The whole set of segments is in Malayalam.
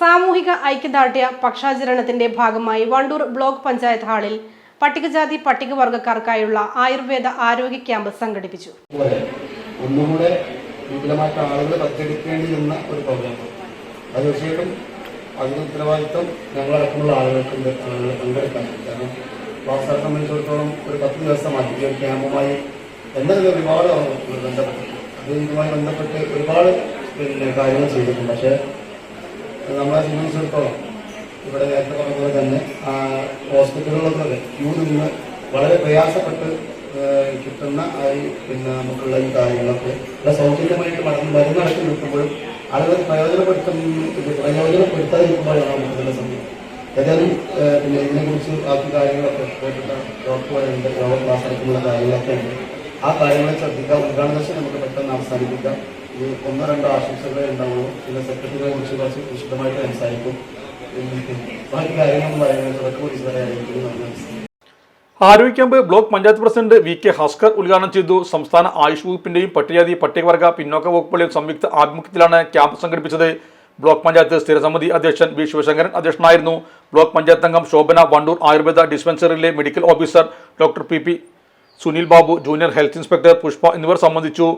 സാമൂഹിക ഐക്യദാർഢ്യ പക്ഷാചരണത്തിന്റെ ഭാഗമായി വണ്ടൂർ ബ്ലോക്ക് പഞ്ചായത്ത് ഹാളിൽ പട്ടികജാതി പട്ടികവർഗക്കാർക്കായുള്ള ആയുർവേദ ആരോഗ്യ ക്യാമ്പ് സംഘടിപ്പിച്ചു. ഒന്നുകൂടെ വിപുലമായിട്ട് ആളുകൾ പങ്കെടുക്കേണ്ടിയിരുന്ന ഒരു പ്രോഗ്രാം. അത് തീർച്ചയായിട്ടും അതിന് ഉത്തരവാദിത്വം ഞങ്ങളടക്കമുള്ള ആളുകൾക്കുണ്ട് ആളുകൾ പങ്കെടുക്കാൻ. കാരണം ക്ലാസ്സാർ സംബന്ധിച്ചിടത്തോളം ഒരു പത്ത് ദിവസമായി ഈ ഒരു ക്യാമ്പുമായി എന്നതിൽ ഒരുപാട് ബന്ധപ്പെട്ടു അത് ഇതുമായി ബന്ധപ്പെട്ട് ഒരുപാട് പിന്നെ കാര്യങ്ങൾ ചെയ്തിട്ടുണ്ട്. പക്ഷേ നമ്മളെ സംബന്ധിച്ചിടത്തോളം ഇവിടെ നേരത്തെ പറഞ്ഞതുപോലെ തന്നെ ആ, ഹോസ്പിറ്റലുകളിലൊക്കെ ക്യൂ നിന്ന് വളരെ പ്രയാസപ്പെട്ട് കിട്ടുന്ന ഈ പിന്നെ നമുക്കുള്ള ഈ കാര്യങ്ങളൊക്കെ ഇവിടെ സൗജന്യമായിട്ട് മരുന്ന് മരുന്ന് അടക്കി കിട്ടുമ്പോഴും ആളുകൾ പ്രയോജനപ്പെടുത്തുന്ന പ്രയോജനപ്പെടുത്താതിരിക്കുമ്പോഴാണ് നമുക്ക് ഇതിന്റെ സംഭവം. ഏതായാലും പിന്നെ ഇതിനെക്കുറിച്ച് ബാക്കി കാര്യങ്ങളൊക്കെ കേട്ടിട്ട ഡോക്ടർമാരുണ്ട് യോഗ ക്ലാസ് എടുക്കുന്ന കാര്യങ്ങളൊക്കെ ഉണ്ട്. ആ കാര്യങ്ങളെ ശ്രദ്ധിക്കാം. ഉദ്ഘാടന നമുക്ക് പെട്ടെന്ന് അവസാനിപ്പിക്കാം. ഒന്നോ രണ്ടോ ആശംസകളെ ഉണ്ടാവുള്ളൂ. പിന്നെ സെക്രട്ടറിയെ കുറിച്ച് വിശദമായിട്ട് സംസാരിക്കും. ബാക്കി കാര്യങ്ങൾ പറയുന്നത് തുടക്കം പോലീസ് വരെ ആയിരിക്കും നമ്മൾ ആരോഗ്യ camp block panchayat president V K Haskar ഉദ്ഘാടനം ചെയ്തു. സംസ്ഥാന ആയുഷ് വകുപ്പിന്റെയും പട്ടികജാതി പട്ടികവർഗ പിന്നോക്ക വകുപ്പുകളുടെയും സംയുക്ത ആഭിമുഖ്യത്തിലാണ് ക്യാമ്പ് സംഘടിപ്പിച്ചത്. ബ്ലോക്ക് പഞ്ചായത്ത് സ്ഥിരസമിതി അധ്യക്ഷൻ വി ശിവശങ്കരൻ അധ്യക്ഷനായിരുന്നു. ബ്ലോക്ക് പഞ്ചായത്ത് അംഗം Shobhana Wandoor Ayurveda ഡിസ്പെൻസറിയിലെ medical officer doctor P P Sunil Babu junior health inspector Pushpa എന്നിവർ സംബന്ധിച്ചു.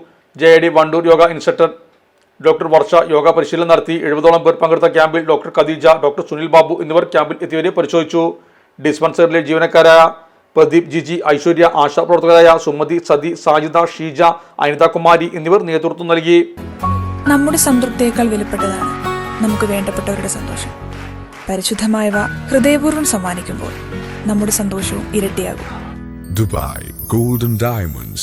J D Wandoor yoga instructor doctor Varsha yoga പരിശീലനം നടത്തി എഴുപതോളം പേർ പങ്കെടുത്ത ക്യാമ്പിൽ ഡോക്ടർ ഖദീജ ഡോക്ടർ സുനിൽ ബാബു എന്നിവർ ക്യാമ്പിൽ എത്തിയവരെ പരിശോധിച്ചു. ഡിസ്പെൻസറിലെ ജീവനക്കാരായ പ്രദീപ് ജിജി ഐശ്വര്യ ആശാ പ്രവർത്തകരായ സുമതി സതി സാജിദ ഷീജ അനിതാകുമാരി എന്നിവർ നേതൃത്വം നൽകി. നമ്മുടെ സംതൃപ്തിയേക്കാൾ വിലപ്പെട്ടതാണ് നമുക്ക് വേണ്ടപ്പെട്ടവരുടെ സന്തോഷം. പരിശുദ്ധമായവ ഹൃദയപൂർവം സമ്മാനിക്കുമ്പോൾ നമ്മുടെ സന്തോഷവും ഇരട്ടിയാകും. Dubai golden Diamonds,